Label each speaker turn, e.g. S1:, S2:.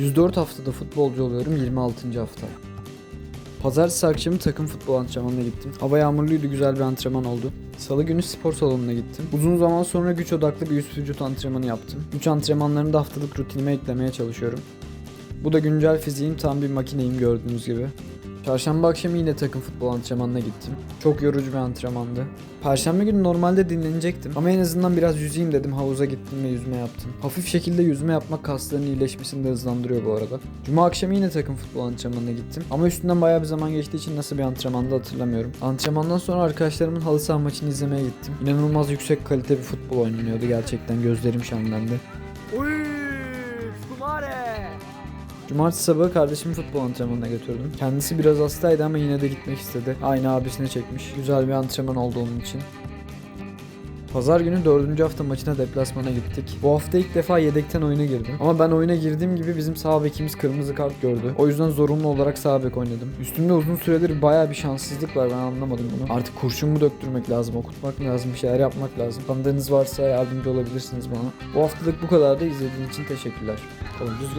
S1: 104 haftada futbolcu oluyorum 26. hafta. Pazartesi akşamı takım futbol antrenmanına gittim. Hava yağmurluydu güzel bir antrenman oldu. Salı günü spor salonuna gittim. Uzun zaman sonra güç odaklı bir üst vücut antrenmanı yaptım. Güç antrenmanlarını da haftalık rutinime eklemeye çalışıyorum. Bu da güncel fiziğim tam bir makineyim gördüğünüz gibi. Çarşamba akşamı yine takım futbol antrenmanına gittim. Çok yorucu bir antrenmandı. Perşembe günü normalde dinlenecektim ama en azından biraz yüzeyim dedim havuza gittim ve yüzme yaptım. Hafif şekilde yüzme yapmak kasların iyileşmesini de hızlandırıyor bu arada. Cuma akşamı yine takım futbol antrenmanına gittim ama üstünden bayağı bir zaman geçtiği için nasıl bir antrenmanda hatırlamıyorum. Antrenmandan sonra arkadaşlarımın halı saha maçını izlemeye gittim. İnanılmaz yüksek kalite bir futbol oynanıyordu gerçekten gözlerim şenlendi.
S2: Uy, Skumare.
S1: Cumartesi sabahı kardeşimi futbol antrenmanına götürdüm. Kendisi biraz hastaydı ama yine de gitmek istedi. Aynı abisine çekmiş. Güzel bir antrenman oldu onun için. Pazar günü 4. hafta maçına deplasmana gittik. Bu hafta ilk defa yedekten oyuna girdim. Ama ben oyuna girdiğim gibi bizim sağ bekimiz kırmızı kart gördü. O yüzden zorunlu olarak sağ bek oynadım. Üstümde uzun süredir baya bir şanssızlık var ben anlamadım bunu. Artık kurşun mu döktürmek lazım, okutmak lazım, bir şeyler yapmak lazım. Tanıdığınız varsa yardımcı olabilirsiniz bana. Bu haftalık bu kadar da izlediğiniz için teşekkürler. Oğlum düzgün